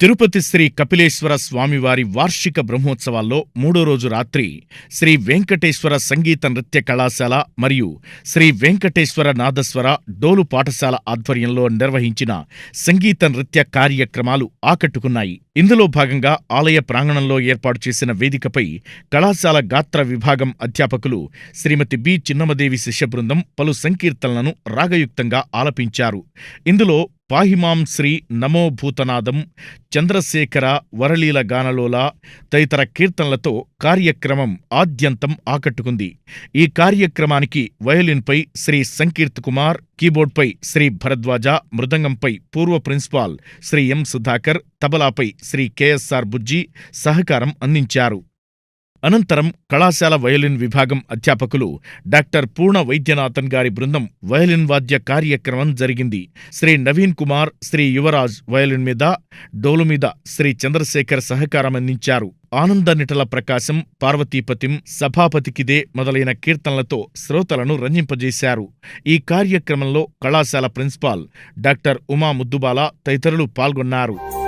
తిరుపతి శ్రీ కపిలేశ్వర స్వామివారి వార్షిక బ్రహ్మోత్సవాల్లో మూడో రోజు రాత్రి శ్రీ వెంకటేశ్వర సంగీత నృత్య కళాశాల మరియు శ్రీ వెంకటేశ్వర నాదస్వర డోలు పాఠశాల ఆధ్వర్యంలో నిర్వహించిన సంగీత నృత్య కార్యక్రమాలు ఆకట్టుకున్నాయి. ఇందులో భాగంగా ఆలయ ప్రాంగణంలో ఏర్పాటు చేసిన వేదికపై కళాశాల గాత్ర విభాగం అధ్యాపకులు శ్రీమతి బి. చిన్నమదేవి శిష్యబృందం పలు సంకీర్తనలను రాగయుక్తంగా ఆలపించారు. ఇందులో పాహిమాం శ్రీ నమో భూతనాదం చంద్రశేఖర వరళీల గానలోల తదితర కీర్తనలతో కార్యక్రమం ఆద్యంతం ఆకట్టుకుంది. ఈ కార్యక్రమానికి వయలిన్పై శ్రీ సంకీర్త్ కుమార్ కీబోర్డ్పై శ్రీ భరద్వాజ మృదంగంపై పూర్వ ప్రిన్సిపాల్ శ్రీ ఎం సుధాకర్ తబలాపై శ్రీ కెఎస్ఆర్ బుజ్జి సహకారం అందించారు. అనంతరం కళాశాల వయలిన్ విభాగం అధ్యాపకులు డాక్టర్ పూర్ణ వైద్యనాథన్ గారి బృందం వయలిన్ వాద్య కార్యక్రమం జరిగింది. శ్రీ నవీన్ కుమార్ శ్రీ యువరాజ్ వయలిన్ మీద డోలు మీద శ్రీ చంద్రశేఖర్ సహకారం అందించారు. ఆనంద నిటల ప్రకాశం పార్వతీపతిం సభాపతికిదే మొదలైన కీర్తనలతో శ్రోతలను రంజింపజేశారు. ఈ కార్యక్రమంలో కళాశాల ప్రిన్సిపాల్ డాక్టర్ ఉమా ముద్దుబాల తదితరులు పాల్గొన్నారు.